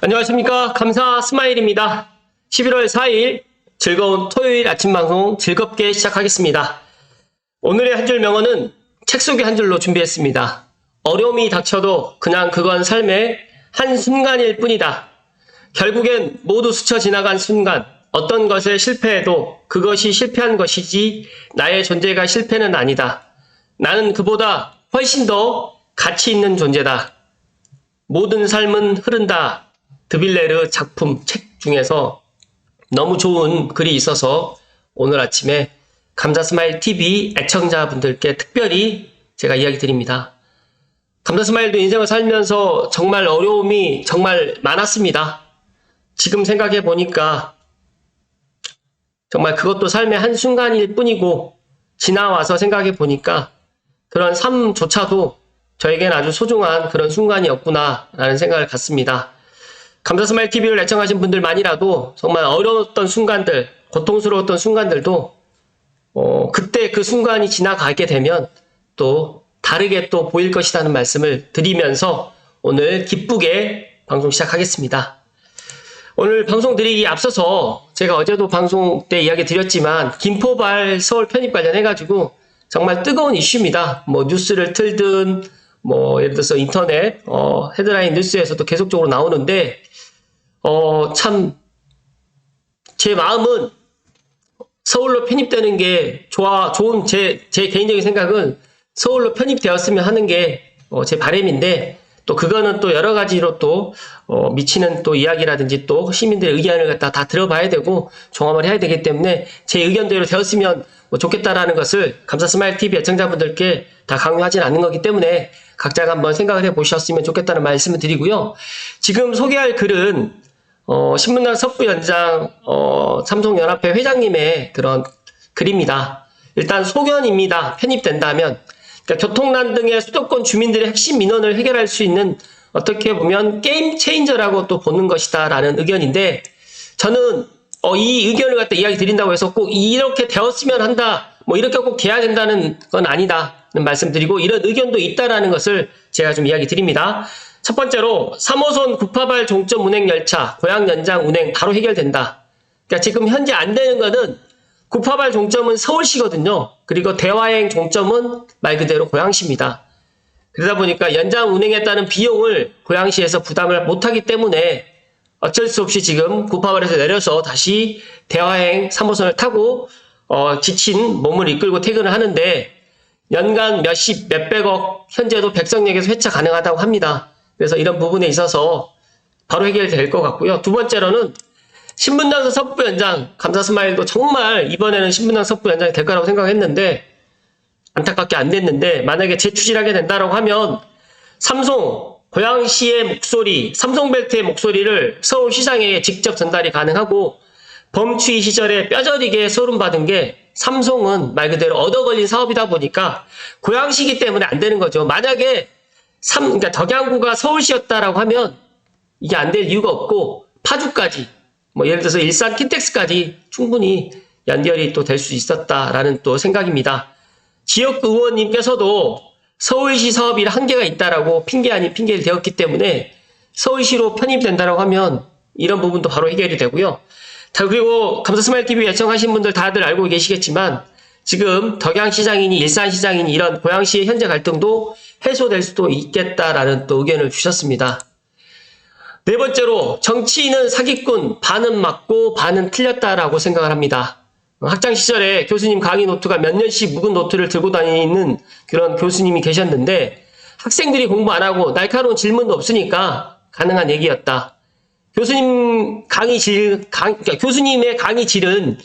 안녕하십니까. 감사 스마일입니다. 11월 4일 즐거운 토요일 아침 방송 즐겁게 시작하겠습니다. 오늘의 한 줄 명언은 책 속의 한 줄로 준비했습니다. 어려움이 닥쳐도 그냥 그건 삶의 한 순간일 뿐이다. 결국엔 모두 스쳐 지나간 순간 어떤 것에 실패해도 그것이 실패한 것이지 나의 존재가 실패는 아니다. 나는 그보다 훨씬 더 가치 있는 존재다. 모든 삶은 흐른다. 드빌레르 작품 책 중에서 너무 좋은 글이 있어서 오늘 아침에 감자스마일 TV 애청자분들께 특별히 제가 이야기 드립니다. 감자스마일도 인생을 살면서 정말 어려움이 정말 많았습니다. 지금 생각해 보니까 정말 그것도 삶의 한순간일 뿐이고 지나와서 생각해 보니까 그런 삶조차도 저에겐 아주 소중한 그런 순간이었구나라는 생각을 갖습니다. 감사스마일 TV를 애청하신 분들만이라도 정말 어려웠던 순간들, 고통스러웠던 순간들도 어, 그때 그 순간이 지나가게 되면 또 다르게 또 보일 것이라는 말씀을 드리면서 오늘 기쁘게 방송 시작하겠습니다. 오늘 방송 드리기 앞서서 제가 어제도 방송 때 이야기 드렸지만 김포발 서울 편입 관련해가지고 정말 뜨거운 이슈입니다. 뭐 뉴스를 틀든 뭐 예를 들어서 인터넷 어, 헤드라인 뉴스에서도 계속적으로 나오는데 어, 참 제 마음은 서울로 편입되는 게 좋아 좋은 제 제 개인적인 생각은 서울로 편입되었으면 하는 게 어, 제 바람인데 또 그거는 또 여러 가지로 또 어, 미치는 또 이야기라든지 또 시민들의 의견을 갖다 다 들어봐야 되고 종합을 해야 되기 때문에 제 의견대로 되었으면 뭐 좋겠다라는 것을 감사 스마일 TV 애청자분들께 다 강요하지는 않는 거기 때문에 각자가 한번 생각을 해 보셨으면 좋겠다는 말씀을 드리고요. 지금 소개할 글은 어, 신문당 석부 연장 어, 삼성연합회 회장님의 그런 글입니다. 일단 소견입니다. 편입된다면 그러니까 교통난 등의 수도권 주민들의 핵심 민원을 해결할 수 있는 어떻게 보면 게임 체인저라고 또 보는 것이다 라는 의견인데 저는 어, 이 의견을 갖다 이야기 드린다고 해서 꼭 이렇게 되었으면 한다, 뭐 이렇게 꼭 돼야 된다는 건 아니다는 말씀드리고 이런 의견도 있다라는 것을 제가 좀 이야기 드립니다. 첫 번째로 3호선 구파발 종점 운행 열차 고양 연장 운행 바로 해결된다. 그러니까 지금 현재 안 되는 거는 구파발 종점은 서울시거든요. 그리고 대화행 종점은 말 그대로 고양시입니다. 그러다 보니까 연장 운행에 따른 비용을 고양시에서 부담을 못하기 때문에 어쩔 수 없이 지금 구파발에서 내려서 다시 대화행 3호선을 타고 어, 지친 몸을 이끌고 퇴근을 하는데 연간 몇십, 몇백억 현재도 백성역에서 회차 가능하다고 합니다. 그래서 이런 부분에 있어서 바로 해결될 것 같고요. 두 번째로는 신분당선 석부 연장 감사 스마일도 정말 이번에는 신분당 석부 연장이 될 거라고 생각했는데 안타깝게 안 됐는데 만약에 재추진하게 된다고 하면 삼성 고양시의 목소리 삼성벨트의 목소리를 서울시장에 직접 전달이 가능하고 범추위 시절에 뼈저리게 소름받은 게 삼성은 말 그대로 얻어 걸린 사업이다 보니까 고양시기 때문에 안 되는 거죠. 만약에 삼, 그러니까 덕양구가 서울시였다라고 하면 이게 안 될 이유가 없고 파주까지 뭐 예를 들어서 일산 킨텍스까지 충분히 연결이 또 될 수 있었다라는 또 생각입니다. 지역 의원님께서도 서울시 사업이 한계가 있다라고 핑계 아닌 핑계를 대었기 때문에 서울시로 편입된다라고 하면 이런 부분도 바로 해결이 되고요. 자, 그리고 감사스마일 TV 예청하신 분들 다들 알고 계시겠지만 지금 덕양시장이니 일산시장이니 이런 고양시의 현재 갈등도 해소될 수도 있겠다라는 또 의견을 주셨습니다. 네 번째로 정치인은 사기꾼 반은 맞고 반은 틀렸다라고 생각을 합니다. 학창 시절에 교수님 강의 노트가 몇 년씩 묵은 노트를 들고 다니는 그런 교수님이 계셨는데 학생들이 공부 안 하고 날카로운 질문도 없으니까 가능한 얘기였다. 교수님 강의 질, 강, 그러니까 교수님의 강의 질은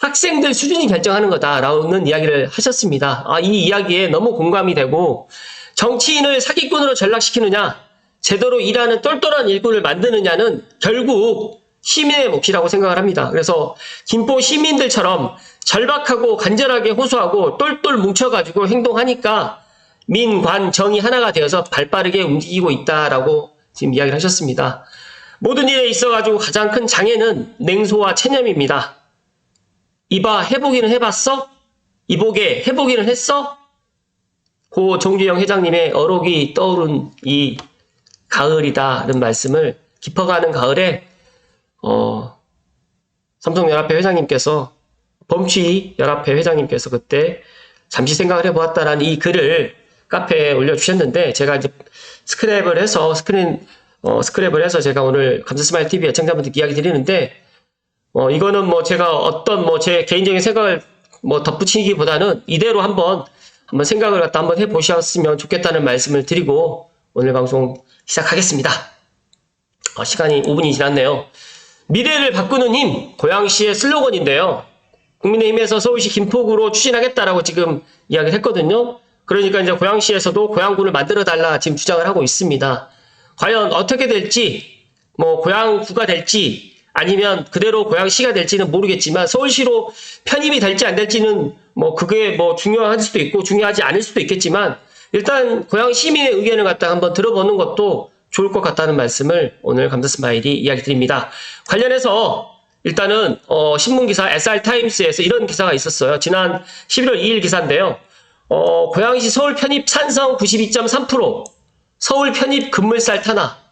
학생들 수준이 결정하는 거다라는 이야기를 하셨습니다. 아, 이 이야기에 너무 공감이 되고 정치인을 사기꾼으로 전락시키느냐, 제대로 일하는 똘똘한 일꾼을 만드느냐는 결국 시민의 몫이라고 생각을 합니다. 그래서 김포 시민들처럼 절박하고 간절하게 호소하고 똘똘 뭉쳐가지고 행동하니까 민, 관, 정이 하나가 되어서 발빠르게 움직이고 있다라고 지금 이야기를 하셨습니다. 모든 일에 있어가지고 가장 큰 장애는 냉소와 체념입니다. 이봐, 해보기는 해봤어? 이보게, 해보기는 했어? 고 정주영 회장님의 어록이 떠오른 이 가을이다는 말씀을 깊어가는 가을에 어, 삼성연합회 회장님께서 범취 연합회 회장님께서 그때 잠시 생각을 해보았다라는 이 글을 카페에 올려주셨는데 제가 이제 스크랩을 해서 스크린 어, 스크랩을 해서 제가 오늘 감사스마일 TV 애청자분들께 이야기 드리는데 어, 이거는 뭐 제가 어떤 뭐 제 개인적인 생각을 뭐 덧붙이기보다는 이대로 한번 한번 생각을 갖다 한번 해보셨으면 좋겠다는 말씀을 드리고 오늘 방송 시작하겠습니다. 어, 시간이 5분이 지났네요. 미래를 바꾸는 힘, 고양시의 슬로건인데요. 국민의힘에서 서울시 김포구로 추진하겠다라고 지금 이야기를 했거든요. 그러니까 이제 고양시에서도 고양구를 만들어 달라 지금 주장을 하고 있습니다. 과연 어떻게 될지, 뭐 고양구가 될지 아니면 그대로 고양시가 될지는 모르겠지만 서울시로 편입이 될지 안 될지는 뭐 그게 뭐 중요할 수도 있고 중요하지 않을 수도 있겠지만 일단 고양 시민의 의견을 갖다 한번 들어보는 것도 좋을 것 같다는 말씀을 오늘 감사 스마일이 이야기 드립니다. 관련해서 일단은 어, 신문기사 SR타임스에서 이런 기사가 있었어요. 지난 11월 2일 기사인데요. 어, 고양시 서울 편입 찬성 92.3%, 서울 편입 급물살 탄압.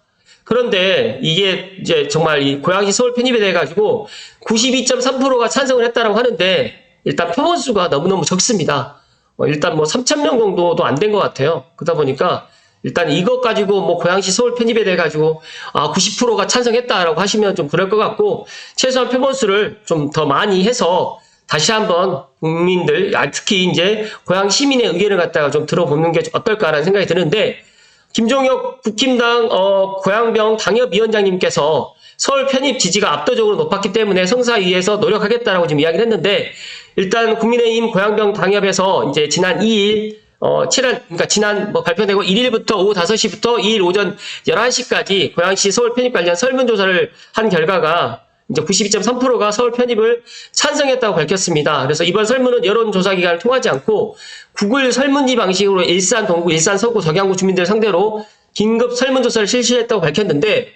그런데 이게 이제 정말 이 고양시 서울 편입에 대해 가지고 92.3%가 찬성을 했다라고 하는데 일단 표본 수가 너무너무 적습니다. 어, 일단 뭐 3,000명 정도도 안 된 것 같아요. 그러다 보니까 일단 이것 가지고 뭐 고양시 서울 편입에 대해 가지고 아 90%가 찬성했다라고 하시면 좀 그럴 것 같고 최소한 표본 수를 좀 더 많이 해서 다시 한번 국민들 아, 특히 이제 고양 시민의 의견을 갖다가 좀 들어보는 게 어떨까라는 생각이 드는데 김종혁 국힘당 어, 고양병 당협위원장님께서 서울 편입 지지가 압도적으로 높았기 때문에 성사위에서 노력하겠다라고 지금 이야기를 했는데 일단 국민의힘 고양병 당협에서 이제 지난 2일 어, 7월, 그러니까 지난 뭐 발표되고 1일부터 오후 5시부터 2일 오전 11시까지 고양시 서울 편입 관련 설문조사를 한 결과가 이제 92.3%가 서울 편입을 찬성했다고 밝혔습니다. 그래서 이번 설문은 여론조사 기간을 통하지 않고 구글 설문지 방식으로 일산 동구, 일산 서구, 덕양구 주민들 상대로 긴급 설문조사를 실시했다고 밝혔는데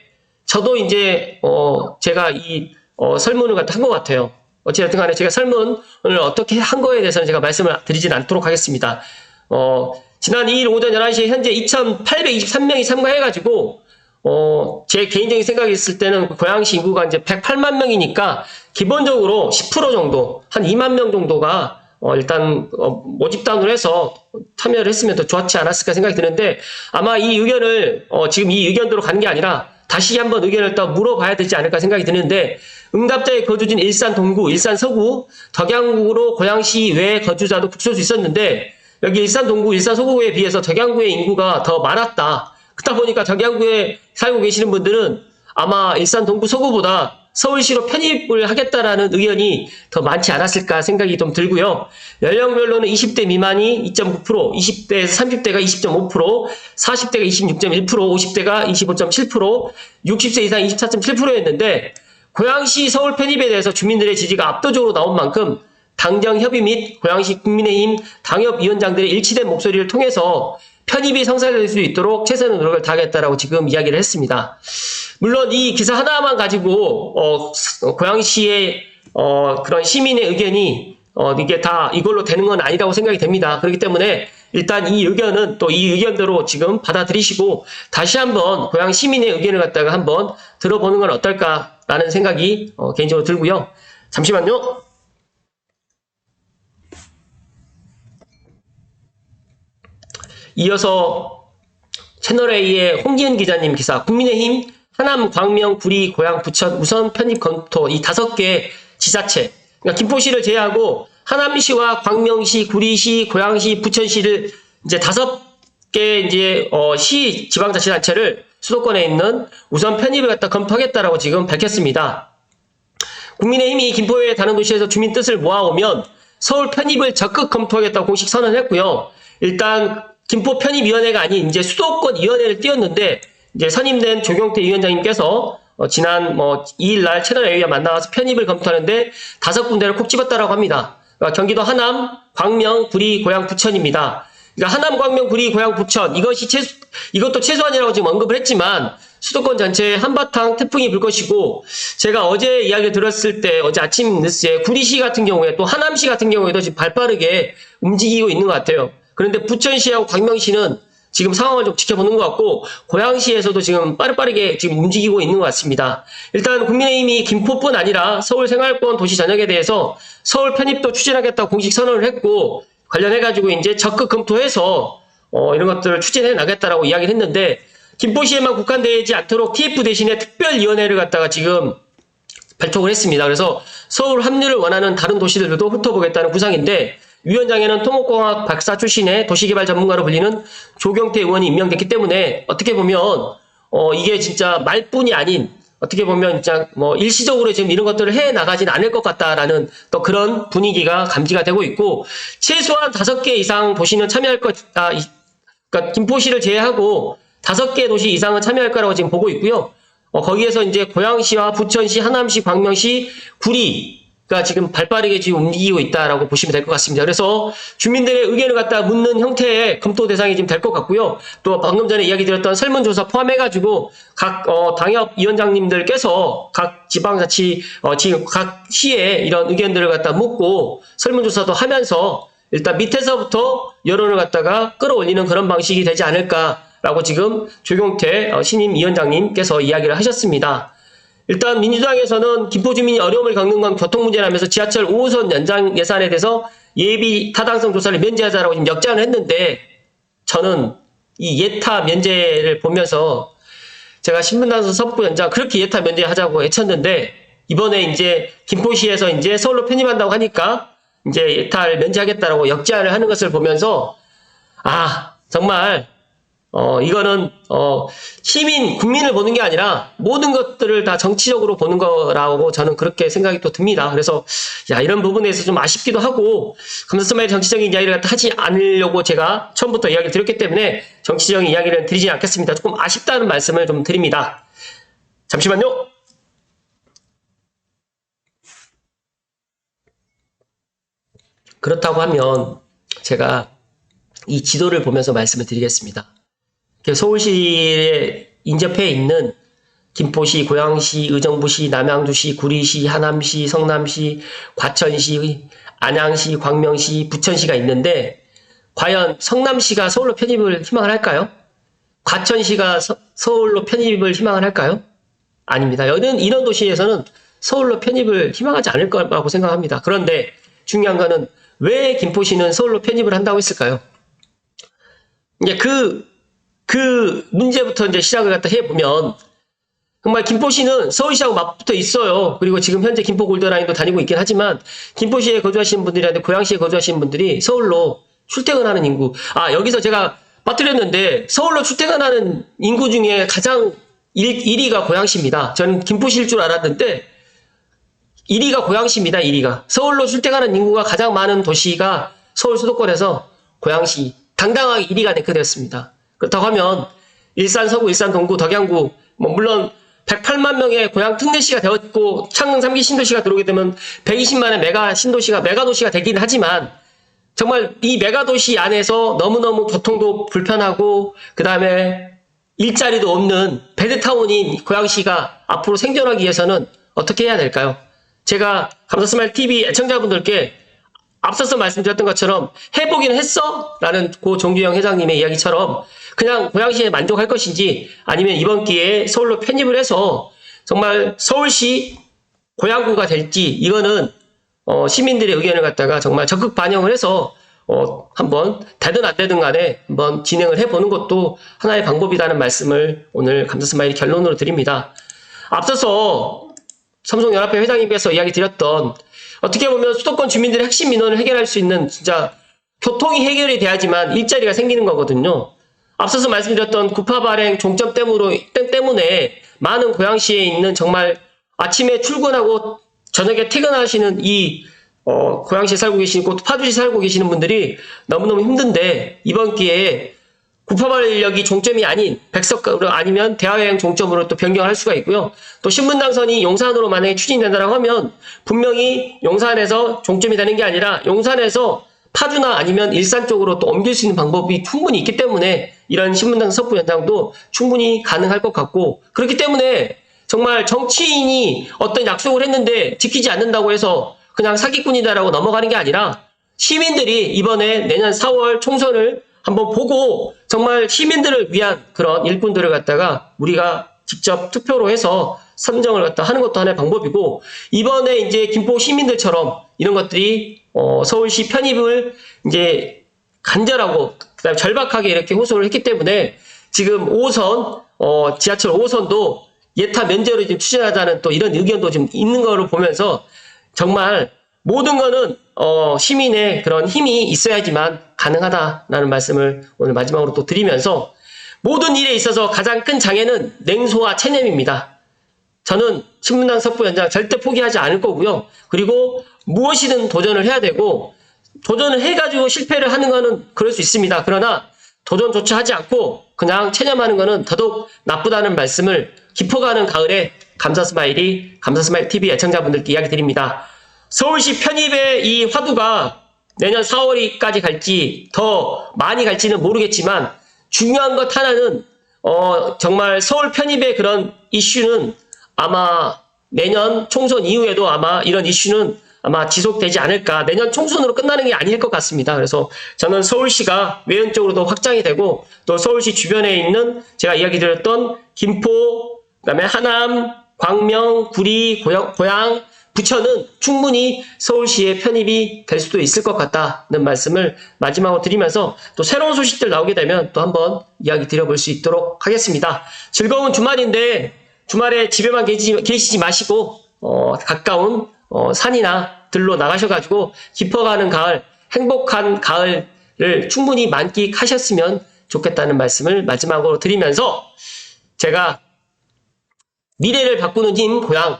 저도 이제 어 제가 이 어, 설문을 한 것 같아요. 어찌됐든 간에 제가 설문을 어떻게 한 거에 대해서는 제가 말씀을 드리진 않도록 하겠습니다. 어, 지난 2일 오전 11시에 현재 2,823명이 참가해가지고, 어, 제 개인적인 생각이 있을 때는 그 고양시 인구가 이제 108만 명이니까 기본적으로 10% 정도, 한 2만 명 정도가 어, 일단 어, 모집단으로 해서 참여를 했으면 더 좋았지 않았을까 생각이 드는데 아마 이 의견을 어, 지금 이 의견대로 가는 게 아니라 다시 한번 의견을 또 물어봐야 되지 않을까 생각이 드는데 응답자의 거주지는 일산 동구, 일산 서구, 덕양구로 고양시 외 거주자도 북소수 있었는데 여기 일산 동구, 일산 서구에 비해서 덕양구의 인구가 더 많았다. 그러다 보니까 덕양구에 살고 계시는 분들은 아마 일산 동구 서구보다 서울시로 편입을 하겠다라는 의견이 더 많지 않았을까 생각이 좀 들고요. 연령별로는 20대 미만이 2.9%, 20대에서 30대가 20.5%, 40대가 26.1%, 50대가 25.7%, 60세 이상 24.7%였는데 고양시 서울 편입에 대해서 주민들의 지지가 압도적으로 나온 만큼 당정 협의 및 고양시 국민의힘 당협위원장들의 일치된 목소리를 통해서 편입이 성사될 수 있도록 최선의 노력을 다하겠다라고 지금 이야기를 했습니다. 물론 이 기사 하나만 가지고 어, 고양시의 어, 그런 시민의 의견이 어, 이게 다 이걸로 되는 건 아니라고 생각이 됩니다. 그렇기 때문에 일단 이 의견은 또 이 의견대로 지금 받아들이시고 다시 한번 고양 시민의 의견을 갖다가 한번 들어보는 건 어떨까라는 생각이 어, 개인적으로 들고요. 잠시만요. 이어서 채널A의 홍기현 기자님 기사 국민의힘 하남, 광명, 구리, 고양, 부천 우선 편입 검토 이 다섯 개 지자체 그러니까 김포시를 제외하고 하남시와 광명시, 구리시, 고양시, 부천시를 이제 다섯 개 이제 어, 시 지방자치단체를 수도권에 있는 우선 편입을 갖다 검토하겠다라고 지금 밝혔습니다. 국민의힘이 김포의 다른 도시에서 주민 뜻을 모아오면 서울 편입을 적극 검토하겠다고 공식 선언했고요. 일단 김포 편입위원회가 아닌 이제 수도권 위원회를 띄웠는데 이제 선임된 조경태 위원장님께서 어, 지난 뭐 2일 날 채널 A와 만나서 편입을 검토하는데 다섯 군데를 콕 집었다라고 합니다. 그러니까 경기도 하남, 광명, 구리, 고양, 부천입니다. 그러니까 하남, 광명, 구리, 고양, 부천 이것이 최소 이것도 최소한이라고 지금 언급을 했지만 수도권 전체에 한바탕 태풍이 불 것이고 제가 어제 이야기 들었을 때 어제 아침 뉴스에 구리시 같은 경우에 또 하남시 같은 경우에도 지금 발빠르게 움직이고 있는 것 같아요. 그런데 부천시하고 광명시는 지금 상황을 좀 지켜보는 것 같고 고양시에서도 지금 빠르빠르게 지금 움직이고 있는 것 같습니다. 일단 국민의힘이 김포뿐 아니라 서울 생활권 도시 전역에 대해서 서울 편입도 추진하겠다고 공식 선언을 했고 관련해가지고 이제 적극 검토해서 어, 이런 것들을 추진해 나겠다라고 이야기를 했는데 김포시에만 국한되지 않도록 TF 대신에 특별위원회를 갖다가 지금 발족을 했습니다. 그래서 서울 합류를 원하는 다른 도시들도 훑어보겠다는 구상인데 위원장에는 토목공학 박사 출신의 도시개발 전문가로 불리는 조경태 의원이 임명됐기 때문에 어떻게 보면 어 이게 진짜 말뿐이 아닌 어떻게 보면 진짜 뭐 일시적으로 지금 이런 것들을 해 나가진 않을 것 같다라는 또 그런 분위기가 감지가 되고 있고 최소한 다섯 개 이상 도시는 참여할 것 아, 이- 그러니까 김포시를 제외하고 다섯 개 도시 이상은 참여할 거라고 지금 보고 있고요. 어, 거기에서 이제 고양시와 부천시, 하남시, 광명시, 구리 가 지금 발빠르게 지금 움직이고 있다라고 보시면 될 것 같습니다. 그래서 주민들의 의견을 갖다 묻는 형태의 검토 대상이 지금 될 것 같고요. 또 방금 전에 이야기 드렸던 설문조사 포함해가지고 각 어, 당협 위원장님들께서 각 지방자치 어, 지금 각 시에 이런 의견들을 갖다 묻고 설문조사도 하면서 일단 밑에서부터 여론을 갖다가 끌어올리는 그런 방식이 되지 않을까라고 지금 조경태 어, 신임 위원장님께서 이야기를 하셨습니다. 일단 민주당에서는 김포 주민이 어려움을 겪는 건 교통 문제라면서 지하철 5호선 연장 예산에 대해서 예비 타당성 조사를 면제하자라고 지금 역장을 했는데 저는 이 예타 면제를 보면서 제가 신문단서 섭부 연장 그렇게 예타 면제하자고 외쳤는데 이번에 이제 김포시에서 이제 서울로 편입한다고 하니까 이제 예타를 면제하겠다라고 역제안을 하는 것을 보면서 아 정말 어 이거는 어 시민 국민을 보는 게 아니라 모든 것들을 다 정치적으로 보는 거라고 저는 그렇게 생각이 또 듭니다. 그래서 야 이런 부분에서 좀 아쉽기도 하고 감사스마일 정치적인 이야기를 하지 않으려고 제가 처음부터 이야기를 드렸기 때문에 정치적인 이야기를 드리지 않겠습니다. 조금 아쉽다는 말씀을 좀 드립니다. 잠시만요. 그렇다고 하면 제가 이 지도를 보면서 말씀을 드리겠습니다. 이렇게 서울시에 인접해 있는 김포시, 고양시, 의정부시, 남양주시, 구리시, 하남시, 성남시, 과천시, 안양시, 광명시, 부천시가 있는데 과연 성남시가 서울로 편입을 희망을 할까요? 과천시가 서, 서울로 편입을 희망을 할까요? 아닙니다. 이런, 이런 도시에서는 서울로 편입을 희망하지 않을 거라고 생각합니다. 그런데 중요한 거는 왜 김포시는 서울로 편입을 한다고 했을까요? 이제 그, 그 문제부터 이제 시작을 갖다 해보면 정말 김포시는 서울시하고 맞붙어 있어요. 그리고 지금 현재 김포 골드라인도 다니고 있긴 하지만 김포시에 거주하시는 분들이한테 고양시에 거주하시는 분들이 서울로 출퇴근하는 인구. 아 여기서 제가 빠뜨렸는데 서울로 출퇴근하는 인구 중에 가장 1, 1위가 고양시입니다. 저는 김포시일 줄 알았는데 1위가 고양시입니다. 1위가 서울로 출퇴근하는 인구가 가장 많은 도시가 서울 수도권에서 고양시 당당하게 1위가 데크되었습니다. 그렇다고 하면 일산 서구, 일산 동구, 덕양구 뭐 물론 108만 명의 고향 특례시가 되었고 창릉 3기 신도시가 들어오게 되면 120만의 메가 신도시가 메가 도시가 되긴 하지만 정말 이 메가 도시 안에서 너무너무 교통도 불편하고 그 다음에 일자리도 없는 베드타운인 고양시가 앞으로 생존하기 위해서는 어떻게 해야 될까요? 제가 감사스마일 TV 애청자분들께 앞서서 말씀드렸던 것처럼 해보긴 했어? 라는 고 정규영 회장님의 이야기처럼 그냥 고양시에 만족할 것인지 아니면 이번 기회에 서울로 편입을 해서 정말 서울시 고양구가 될지 이거는 어, 시민들의 의견을 갖다가 정말 적극 반영을 해서 어, 한번 되든 안 되든 간에 한번 진행을 해보는 것도 하나의 방법이라는 말씀을 오늘 감사스마일이 결론으로 드립니다. 앞서서 삼성연합회 회장님께서 이야기 드렸던 어떻게 보면 수도권 주민들의 핵심 민원을 해결할 수 있는 진짜 교통이 해결이 돼야지만 일자리가 생기는 거거든요. 앞서서 말씀드렸던 구파 발행 종점 때문으로 때- 때문에 많은 고양시에 있는 정말 아침에 출근하고 저녁에 퇴근하시는 이 어, 고양시에 살고 계시고 또 파주시 살고 계시는 분들이 너무너무 힘든데 이번 기회에 구파발력이 종점이 아닌 백석으로 아니면 대화여행 종점으로 또 변경할 수가 있고요. 또 신분당선이 용산으로 만약에 추진된다고 하면 분명히 용산에서 종점이 되는 게 아니라 용산에서 파주나 아니면 일산 쪽으로 또 옮길 수 있는 방법이 충분히 있기 때문에 이런 신분당 석부 연장도 충분히 가능할 것 같고 그렇기 때문에 정말 정치인이 어떤 약속을 했는데 지키지 않는다고 해서 그냥 사기꾼이다라고 넘어가는 게 아니라 시민들이 이번에 내년 4월 총선을 한번 보고 정말 시민들을 위한 그런 일꾼들을 갖다가 우리가 직접 투표로 해서 선정을 갖다 하는 것도 하나의 방법이고 이번에 이제 김포 시민들처럼 이런 것들이 어, 서울시 편입을 이제 간절하고 그다음 절박하게 이렇게 호소를 했기 때문에 지금 5선 어, 지하철 5선도 예타 면제로 지금 추진하자는 또 이런 의견도 좀 있는 거를 보면서 정말 모든 거는 어, 시민의 그런 힘이 있어야지만 가능하다라는 말씀을 오늘 마지막으로 또 드리면서 모든 일에 있어서 가장 큰 장애는 냉소와 체념입니다. 저는 신문당 석부위원장 절대 포기하지 않을 거고요. 그리고 무엇이든 도전을 해야 되고 도전을 해가지고 실패를 하는 거는 그럴 수 있습니다. 그러나 도전조차 하지 않고 그냥 체념하는 거는 더더욱 나쁘다는 말씀을 깊어가는 가을에 감사 스마일이 감사 스마일 TV 애청자분들께 이야기 드립니다. 서울시 편입의 이 화두가 내년 4월까지 갈지 더 많이 갈지는 모르겠지만 중요한 것 하나는 어, 정말 서울 편입의 그런 이슈는 아마 내년 총선 이후에도 아마 이런 이슈는 아마 지속되지 않을까. 내년 총선으로 끝나는 게 아닐 것 같습니다. 그래서 저는 서울시가 외연적으로도 확장이 되고 또 서울시 주변에 있는 제가 이야기 드렸던 김포, 그다음에 하남, 광명, 구리, 고양, 고양, 부천은 충분히 서울시의 편입이 될 수도 있을 것 같다는 말씀을 마지막으로 드리면서 또 새로운 소식들 나오게 되면 또 한번 이야기 드려볼 수 있도록 하겠습니다. 즐거운 주말인데 주말에 집에만 계시지, 계시지 마시고 어, 가까운 어, 산이나 들로 나가셔가지고 깊어가는 가을, 행복한 가을을 충분히 만끽하셨으면 좋겠다는 말씀을 마지막으로 드리면서 제가 미래를 바꾸는 힘 고향.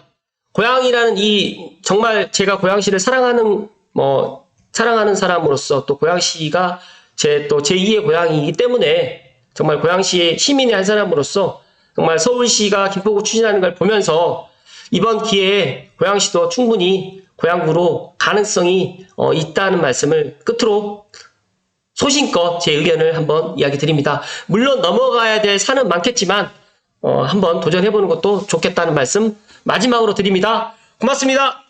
고향이라는 이 정말 제가 고양시를 사랑하는 뭐 사랑하는 사람으로서 또 고양시가 제 또 제2의 고향이기 때문에 정말 고양시의 시민의 한 사람으로서 정말 서울시가 김포구 추진하는 걸 보면서 이번 기회에 고양시도 충분히 고양구로 가능성이 어, 있다는 말씀을 끝으로 소신껏 제 의견을 한번 이야기 드립니다. 물론 넘어가야 될 산은 많겠지만 어, 한번 도전해보는 것도 좋겠다는 말씀 마지막으로 드립니다. 고맙습니다.